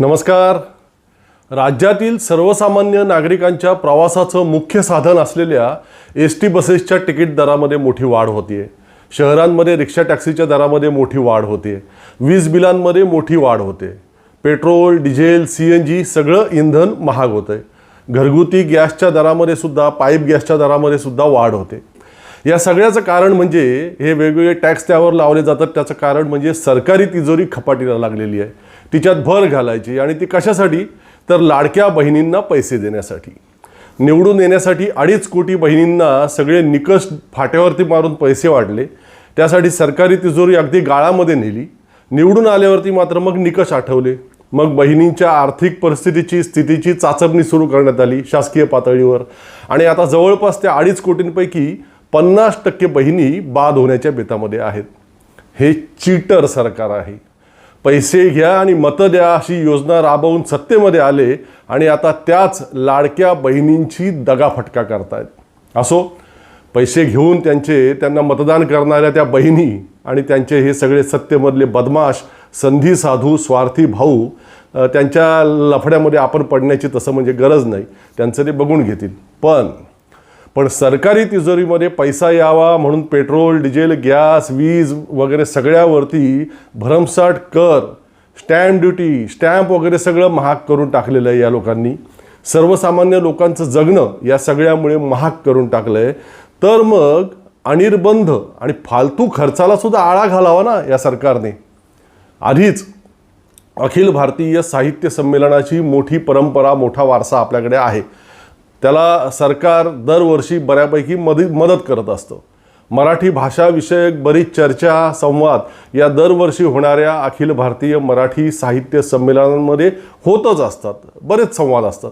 नमस्कार. राज्यातील सर्वसामान्य नागरिकांच्या प्रवासाचं मुख्य साधन असलेल्या एस टी बसेसच्या तिकीट दरामध्ये मोठी वाढ होतीये. शहरांमध्ये रिक्षा टॅक्सीच्या दरामध्ये मोठी वाढ होते वीज बिलांमध्ये मोठी वाढ होते. Petrol diesel C N G सगळं इंधन महाग होतं घरगुती गॅसच्या दरामध्ये सुद्धा पाईप गॅसच्या दरामध्ये सुद्धा वाढ होते. या सगळ्याचं कारण म्हणजे हे वेगवेगळे टॅक्स त्यावर लावले जातात. त्याचं कारण म्हणजे सरकारी तिजोरी खपाटीला लागलेली आहे. तिच्यात भर घालायची आणि ती कशासाठी? तर लाडक्या बहिणींना पैसे देण्यासाठी. निवडून येण्यासाठी अडीच कोटी बहिणींना सगळे निकष फाट्यावरती मारून पैसे वाढले. त्यासाठी सरकारी तिजोरी अगदी गाळामध्ये नेली. निवडून आल्यावरती मात्र मग निकष आठवले. मग बहिणींच्या आर्थिक परिस्थितीची स्थितीची चाचपणी सुरू करण्यात आली शासकीय पातळीवर. आणि आता जवळपास त्या अडीच कोटींपैकी पन्नास टक्के बहिणी बाद होण्याच्या बेतामध्ये आहेत. हे चीटर सरकार आहे. पैसे घ्या आणि मतं द्या अशी योजना राबवून सत्तेमध्ये आले आणि आता त्याच लाडक्या बहिणींची दगाफटका करतायत. असो पैसे घेऊन त्यांचे त्यांना मतदान करणाऱ्या त्या बहिणी आणि त्यांचे हे सगळे सत्तेमधले बदमाश संधी साधू स्वार्थी भाऊ त्यांच्या लफड्यामध्ये आपण पडण्याची तसं म्हणजे गरज नाही. त्यांचं ते बघून घेतील. पण पण सरकारी तिजोरीमध्ये पैसा यावा म्हणून पेट्रोल डिझेल गॅस वीज वगैरे सगळ्यावरती भरमसाठ कर स्टॅम्प ड्युटी स्टॅम्प वगैरे सगळं महाग करून टाकलेलं आहे या लोकांनी. सर्वसामान्य लोकांचं जगणं या सगळ्यामुळे महाग करून टाकलं आहे तर मग अनिर्बंध आणि फालतू खर्चाला सुद्धा आळा घालावा ना या सरकारने. आधीच अखिल भारतीय साहित्य संमेलनाची मोठी परंपरा मोठा वारसा आपल्याकडे आहे. त्याला सरकार दरवर्षी बऱ्यापैकी मदत मदत करत असतं. मराठी भाषाविषयक बरीच चर्चा संवाद या दरवर्षी होणाऱ्या अखिल भारतीय मराठी साहित्य संमेलनांमध्ये होतच असतात. बरेच संवाद असतात.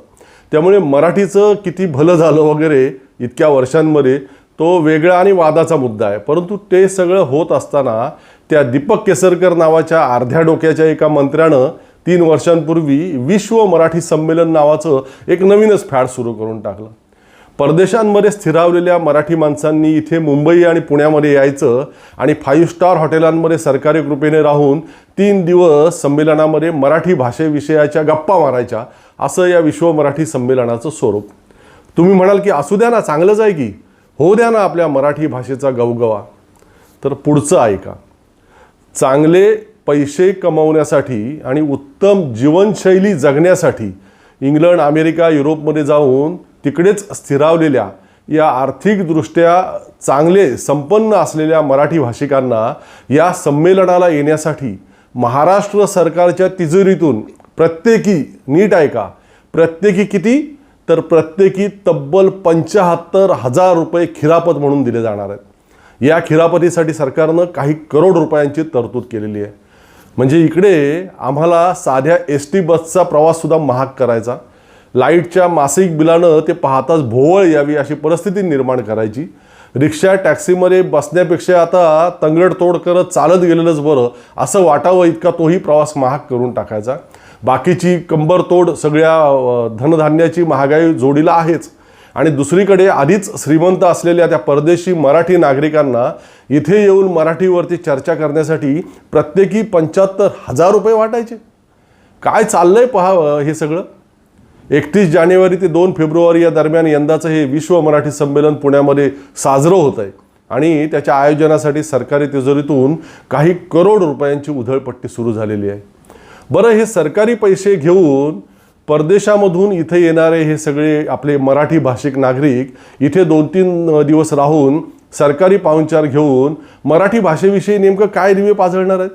त्यामुळे मराठीचं किती भलं झालं वगैरे इतक्या वर्षांमध्ये तो वेगळा आणि वादाचा मुद्दा आहे. परंतु ते सगळं होत असताना त्या दीपक केसरकर नावाच्या अर्ध्या डोक्याच्या एका मंत्र्यानं तीन वर्षांपूर्वी विश्व मराठी संमेलन नावाचं एक नवीनच फॅड सुरू करून टाकलं. परदेशांमध्ये स्थिरावलेल्या मराठी माणसांनी इथे मुंबई आणि पुण्यामध्ये यायचं आणि फाईव्ह स्टार हॉटेलांमध्ये सरकारी कृपेने राहून तीन दिवस संमेलनामध्ये मराठी भाषेविषयाच्या गप्पा मारायच्या असं या विश्व मराठी संमेलनाचं स्वरूप. तुम्ही म्हणाल की असू द्या ना चांगलंच आहे की. हो द्या ना आपल्या मराठी भाषेचा गवगवा. तर पुढचं ऐका. चांगले पैसे कमवण्यासाठी आणि उत्तम जीवनशैली जगण्यासाठी इंग्लंड अमेरिका युरोपमध्ये जाऊन तिकडेच स्थिरावलेल्या या आर्थिकदृष्ट्या चांगले संपन्न असलेल्या मराठी भाषिकांना या संमेलनाला येण्यासाठी महाराष्ट्र सरकारच्या तिजोरीतून प्रत्येकी नीट ऐका प्रत्येकी किती? तर प्रत्येकी तब्बल पंचाहत्तर हजार रुपये खिरापत म्हणून दिले जाणार आहेत. या खिरापतीसाठी सरकारनं काही करोड रुपयांची तरतूद केलेली आहे. म्हणजे इकडे आम्हाला साध्या एस टी बसचा प्रवाससुद्धा महाग करायचा. लाईटच्या मासिक बिलानं ते पाहताच भोवळ यावी अशी परिस्थिती निर्माण करायची. रिक्षा टॅक्सीमध्ये बसण्यापेक्षा आता तंगडतोड करत चालत गेलेलंच बरं. असं वाटावं इतका तोही प्रवास महाग करून टाकायचा. बाकीची कंबरतोड सगळ्या धनधान्याची महागाई जोडीला आहेच. आणि दुसरीकडे आधीच श्रीमंत असलेल्या त्या परदेशी मराठी नागरिकांना इथे येऊन मराठीवरती चर्चा करण्यासाठी प्रत्येकी पंच्याहत्तर हजार रुपये वाटायचे. काय चाललंय पहावं हे सगळं? एकतीस जानेवारी ते दोन फेब्रुवारी या दरम्यान यंदाचं हे विश्व मराठी संमेलन पुण्यामध्ये साजरं होत आहे आणि त्याच्या आयोजनासाठी सरकारी तिजोरीतून काही करोड रुपयांची उधळपट्टी सुरू झालेली आहे. बरं हे सरकारी पैसे घेऊन परदेशामधून इथे येणारे हे सगळे आपले मराठी भाषिक नागरिक इथे दोन तीन दिवस राहून सरकारी पाहुणचार घेऊन मराठी भाषेविषयी नेमकं काय दिवे पाजळणार आहेत?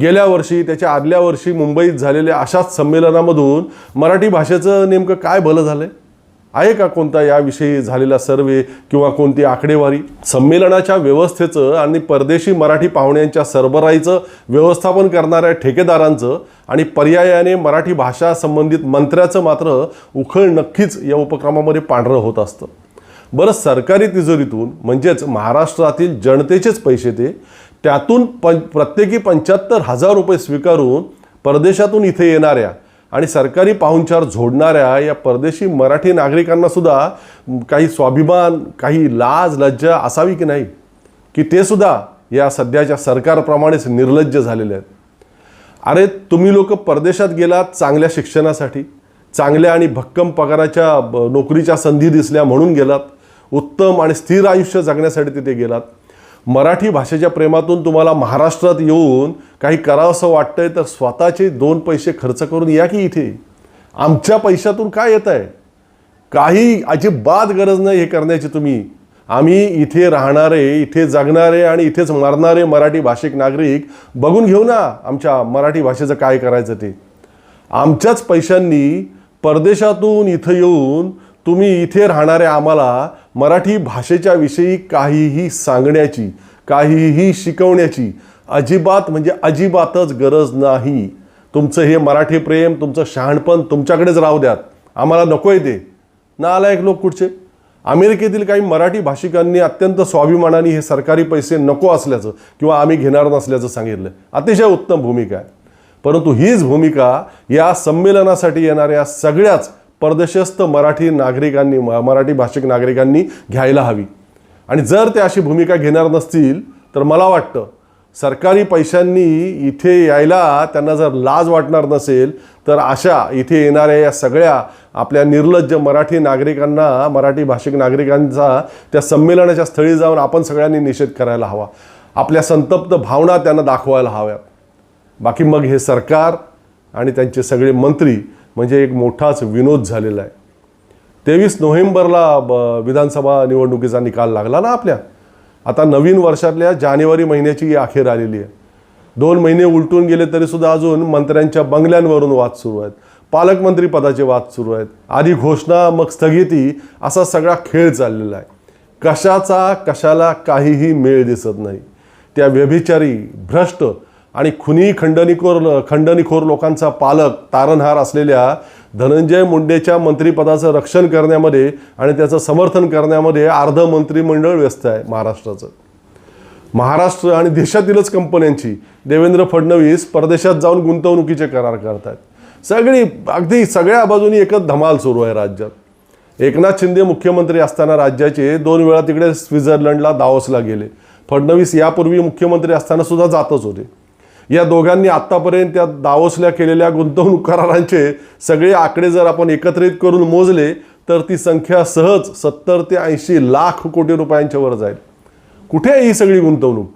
गेल्या वर्षी त्याच्या आदल्या वर्षी मुंबईत झालेल्या अशाच संमेलनामधून मराठी भाषेचं नेमकं काय भलं झालं आहे आहे का कोणता याविषयी झालेला सर्वे किंवा कोणती आकडेवारी? संमेलनाच्या व्यवस्थेचं आणि परदेशी मराठी पाहुण्यांच्या सरबराईचं व्यवस्थापन करणाऱ्या ठेकेदारांचं आणि पर्यायाने मराठी भाषा संबंधित मंत्र्याचं मात्र उखळ नक्कीच या उपक्रमामध्ये पांढरं होत असतं. बरं सरकारी तिजोरीतून म्हणजेच महाराष्ट्रातील जनतेचेच पैसे ते त्यातून पं प्रत्येकी पंच्याहत्तर हजार रुपये स्वीकारून परदेशातून इथे येणाऱ्या आणि सरकारी पाहुणचार झोडणाऱ्या या परदेशी मराठी नागरिकांना सुद्धा काही स्वाभिमान काही लाज लज्जा असावी की नाही? की ते सुद्धा या सध्याच्या सरकारप्रमाणेच निर्लज्ज झालेले आहेत? अरे तुम्ही लोक परदेशात गेलात चांगल्या शिक्षणासाठी चांगल्या आणि भक्कम पगाराच्या ब- नोकरीच्या संधी दिसल्या म्हणून गेलात उत्तम आणि स्थिर आयुष्य जगण्यासाठी तिथे गेलात. मराठी भाषेच्या प्रेमातून तुम्हाला महाराष्ट्रात येऊन काही करावंसं वाटतंय तर स्वतःचे दोन पैसे खर्च करून या की इथे. आमच्या पैशातून काय येत आहे काही अजिबात गरज नाही हे करण्याची तुम्ही. आम्ही इथे राहणारे इथे जगणारे आणि इथेच मरणारे मराठी भाषिक नागरिक बघून घेऊ ना आमच्या मराठी भाषेचं काय करायचं ते. आमच्याच पैशांनी परदेशातून इथं येऊन तुम्ही इथे राहणारे आम्हाला मराठी भाषेच्या विषयी काहीही सांगण्याची काहीही शिकवण्याची अजिबात म्हणजे अजिबातच गरज नाही. तुमचं हे मराठी प्रेम तुमचं शहाणपण तुमच्याकडेच राहू द्यात. आम्हाला नको आहे ते. नालायक लोक कुठचे? अमेरिकेतील काही मराठी भाषिकांनी अत्यंत स्वाभिमानाने हे सरकारी पैसे नको असल्याचं किंवा आम्ही घेणार नसल्याचं सांगितलं. अतिशय उत्तम भूमिका आहे. परंतु हीच भूमिका या संमेलनासाठी येणाऱ्या सगळ्याच परदेशस्थ मराठी नागरिकांनी म- मराठी भाषिक नागरिकांनी घ्यायला हवी. आणि जर ते अशी भूमिका घेणार नसतील तर मला वाटतं सरकारी पैशांनी इथे यायला त्यांना जर लाज वाटणार नसेल तर अशा इथे येणाऱ्या या सगळ्या आपल्या निर्लज्ज मराठी नागरिकांना मराठी भाषिक नागरिकांचा त्या संमेलनाच्या स्थळी जाऊन आपण सगळ्यांनी निषेध करायला हवा. आपल्या संतप्त भावना त्यांना दाखवायला हव्यात बाकी मग हे सरकार आणि त्यांचे सगळे मंत्री म्हणजे एक मोठाच विनोद झालेला आहे. तेवीस नोव्हेंबरला ब- विधानसभा निवडणुकीचा निकाल लागला ना आपल्या? आता नवीन वर्षातल्या जानेवारी महिन्याची अखेर आलेली आहे. दोन महिने उलटून गेले तरी सुद्धा अजून मंत्र्यांच्या बंगल्यांवरून वाद सुरू आहेत. पालकमंत्री पदाचे वाद सुरू आहेत. आधी घोषणा मग स्थगिती असा सगळा खेळ चाललेला आहे. कशाचा कशाला काहीही मेळ दिसत नाही. त्या व्यभिचारी भ्रष्ट आणि खुनी खंडणीखोर खंडणीखोर लोकांचा पालक तारणहार असलेल्या धनंजय मुंडेच्या मंत्रिपदाचं रक्षण करण्यामध्ये आणि त्याचं समर्थन करण्यामध्ये अर्ध मंत्रिमंडळ व्यस्त आहे महाराष्ट्राचं. महाराष्ट्र आणि देशातीलच कंपन्यांची देवेंद्र फडणवीस परदेशात जाऊन गुंतवणुकीचे करार करतायत. सगळी अगदी सगळ्या बाजूनी एकच धमाल सुरू आहे राज्यात. एकनाथ शिंदे मुख्यमंत्री असताना राज्याचे दोन वेळा तिकडे स्वित्झर्लंडला दावोसला गेले. फडणवीस यापूर्वी मुख्यमंत्री असताना सुद्धा जातच होते. या दोघांनी आत्तापर्यंत त्या दावोसल्या केलेल्या गुंतवणूक करारांचे सगळे आकडे जर आपण एकत्रित करून मोजले तर ती संख्या सहज सत्तर ते ऐंशी लाख कोटी रुपयांच्या वर जाईल. कुठे आहे ही सगळी गुंतवणूक?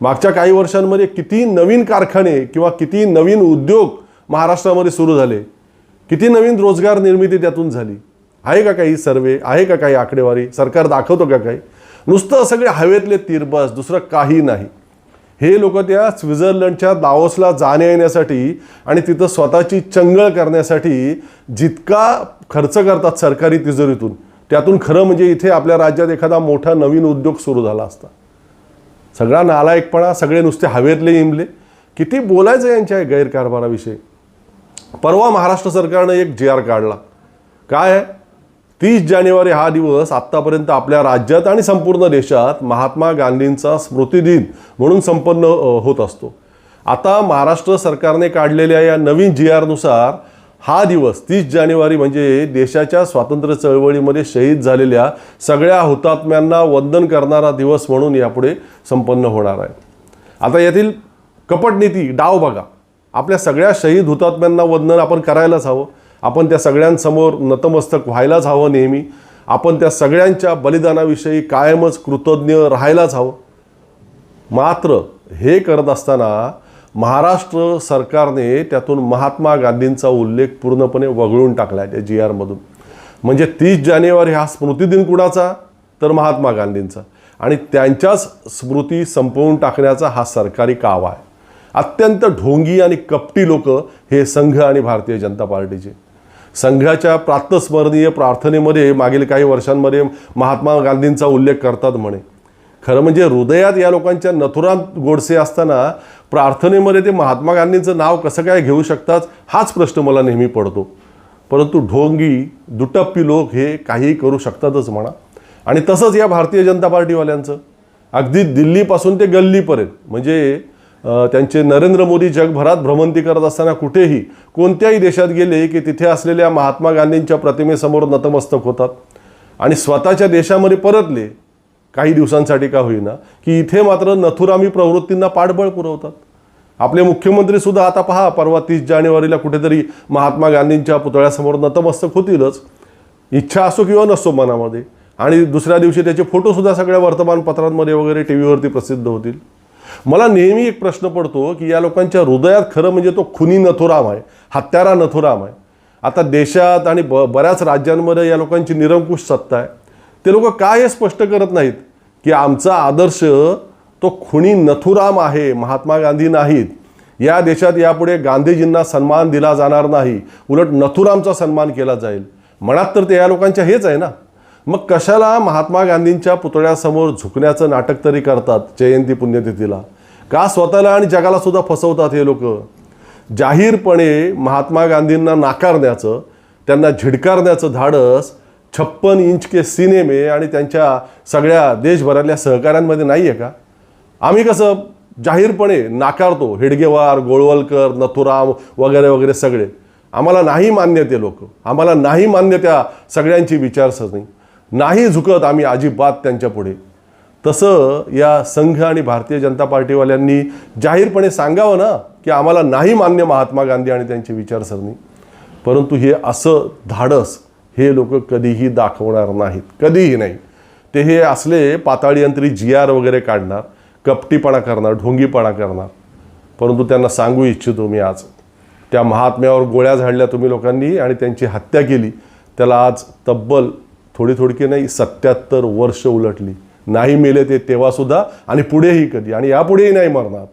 मागच्या काही वर्षांमध्ये किती नवीन कारखाने किंवा किती नवीन उद्योग महाराष्ट्रामध्ये सुरू झाले? किती नवीन रोजगार निर्मिती त्यातून झाली? आहे का काही सर्वे? आहे का काही आकडेवारी? सरकार दाखवतो का काही? नुसतं सगळे हवेतले तीरबस दुसरं काही नाही. हे लोक त्या स्वित्झर्लंडच्या दावोसला जाण्या येण्यासाठी आणि तिथं स्वतःची चंगळ करण्यासाठी जितका खर्च करतात सरकारी तिजोरीतून त्यातून खरं म्हणजे इथे आपल्या राज्यात एखादा मोठा नवीन उद्योग सुरू झाला असता. सगळा नालायकपणा सगळे नुसते हवेतले इमले. किती बोलायचं यांच्या गैरकारभाराविषयी? परवा महाराष्ट्र सरकारनं एक जी आर काढला. काय आहे? तीस जानेवारी हा दिवस आत्तापर्यंत आपल्या राज्यात आणि संपूर्ण देशात महात्मा गांधींचा स्मृतिदिन म्हणून संपन्न होत असतो. आता महाराष्ट्र सरकारने काढलेल्या या नवीन जी आरनुसार हा दिवस तीस जानेवारी म्हणजे देशाच्या स्वातंत्र्य चळवळीमध्ये शहीद झालेल्या सगळ्या हुतात्म्यांना वंदन करणारा दिवस म्हणून यापुढे संपन्न होणार आहे. आता यातील कपटनीती डाव बघा. आपल्या सगळ्या शहीद हुतात्म्यांना वंदन आपण करायलाच हवं. आपण त्या सगळ्यांसमोर नतमस्तक व्हायलाच हवं नेहमी. आपण त्या सगळ्यांच्या बलिदानाविषयी कायमच कृतज्ञ राहायलाच हवं. मात्र हे करत असताना महाराष्ट्र सरकारने त्यातून महात्मा गांधींचा उल्लेख पूर्णपणे वगळून टाकला आहे त्या जी आरमधून म्हणजे तीस जानेवारी हा स्मृतिदिन कुणाचा? तर महात्मा गांधींचा. आणि त्यांच्याच स्मृती संपवून टाकण्याचा हा सरकारी कावा आहे. अत्यंत ढोंगी आणि कपटी लोक हे संघ आणि भारतीय जनता पार्टीचे. संघाच्या प्रातस्मरणीय प्रार्थनेमध्ये मागील काही वर्षांमध्ये महात्मा गांधींचा उल्लेख करतात म्हणे. खरं म्हणजे हृदयात या लोकांच्या नथुरांत गोडसे असताना प्रार्थनेमध्ये ते महात्मा गांधींचं नाव कसं काय घेऊ शकतात हाच प्रश्न मला नेहमी पडतो. परंतु ढोंगी दुटप्पी लोक हे काहीही करू शकतातच म्हणा. आणि तसंच या भारतीय जनता पार्टीवाल्यांचं. अगदी दिल्लीपासून ते गल्लीपर्यंत म्हणजे त्यांचे नरेंद्र मोदी जगभरात भ्रमंती करत असताना कुठेही कोणत्याही देशात गेले की तिथे असलेल्या महात्मा गांधींच्या प्रतिमेसमोर नतमस्तक होतात. आणि स्वतःच्या देशामध्ये परतले काही दिवसांसाठी का होईना की इथे मात्र नथुरामी प्रवृत्तींना पाठबळ पुरवतात. आपले मुख्यमंत्री सुद्धा आता पहा परवा तीस जानेवारीला कुठेतरी महात्मा गांधींच्या पुतळ्यासमोर नतमस्तक होतीलच. इच्छा असो किंवा नसो मनामध्ये. आणि दुसऱ्या दिवशी त्याचे फोटोसुद्धा सगळ्या वर्तमानपत्रांमध्ये वगैरे टी व्हीवरती प्रसिद्ध होतील. मला नेहमी एक प्रश्न पडतो की या लोकांच्या हृदयात खरं म्हणजे तो खुनी नथुराम आहे हत्यारा नथुराम आहे. आता देशात आणि ब बऱ्याच राज्यांमध्ये या लोकांची निरंकुश सत्ता आहे. ते लोक काय हे स्पष्ट करत नाहीत की आमचा आदर्श तो खुनी नथुराम आहे महात्मा गांधी नाहीत. या देशात यापुढे गांधीजींना सन्मान दिला जाणार नाही. उलट नथुरामचा सन्मान केला जाईल. मनात तर ते या लोकांच्या हेच आहे ना? मग कशाला महात्मा गांधींच्या पुतळ्यासमोर झुकण्याचं नाटक तरी करतात जयंती पुण्यतिथीला? का स्वतःला आणि जगाला सुद्धा फसवतात हे लोक? जाहीरपणे महात्मा गांधींना नाकारण्याचं त्यांना झिडकारण्याचं धाडस छप्पन इंच के सिनेमे आणि त्यांच्या सगळ्या देशभरातल्या सहकाऱ्यांमध्ये नाही आहे का? आम्ही कसं जाहीरपणे नाकारतो हेडगेवार गोळवलकर नथुराम वगैरे वगैरे सगळे. आम्हाला नाही मान्य ते लोक. आम्हाला नाही मान्य त्या सगळ्यांची विचारसरणी. नाही झुकत आम्ही अजिबात त्यांच्या पुढे. तसं या संघ आणि भारतीय जनता पार्टीवाल्यांनी जाहीरपणे सांगावं ना की आम्हाला नाही मान्य महात्मा गांधी आणि त्यांची विचारसरणी. परंतु हे असं धाडस हे लोक कधीही दाखवणार नाहीत कधीही नाही. ते हे असले पाताळीयंत्री जी आर वगैरे काढणार कपटीपणा करणार ढोंगीपणा करणार. परंतु त्यांना सांगू इच्छितो मी आज त्या महात्म्यावर गोळ्या झाडल्या तुम्ही लोकांनी आणि त्यांची हत्या केली त्याला आज तब्बल थोडी थोडकी नाही सत्याहत्तर वर्ष उलटली. नाही मेले ते तेव्हासुद्धा आणि पुढेही कधी. आणि यापुढेही नाही मरणार.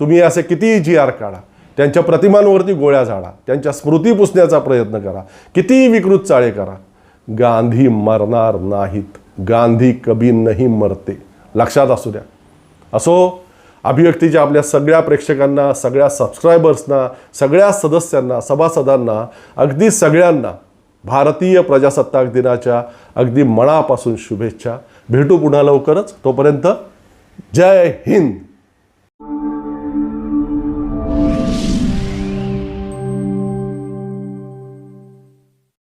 तुम्ही असे कितीही जी आर काढा त्यांच्या प्रतिमांवरती गोळ्या झाडा त्यांच्या स्मृती पुसण्याचा प्रयत्न करा. कितीही विकृत चाळे करा. गांधी मरणार नाहीत. गांधी कभी नाही मरते. लक्षात असू द्या. असो अभिव्यक्तीच्या आपल्या सगळ्या प्रेक्षकांना सगळ्या सबस्क्रायबर्सना सगळ्या सदस्यांना सभासदांना अगदी सगळ्यांना भारतीय प्रजासत्ताक दिनाच्या अगदी मनापासून शुभेच्छा. भेटू पुन्हा लवकरच. तोपर्यंत जय हिंद.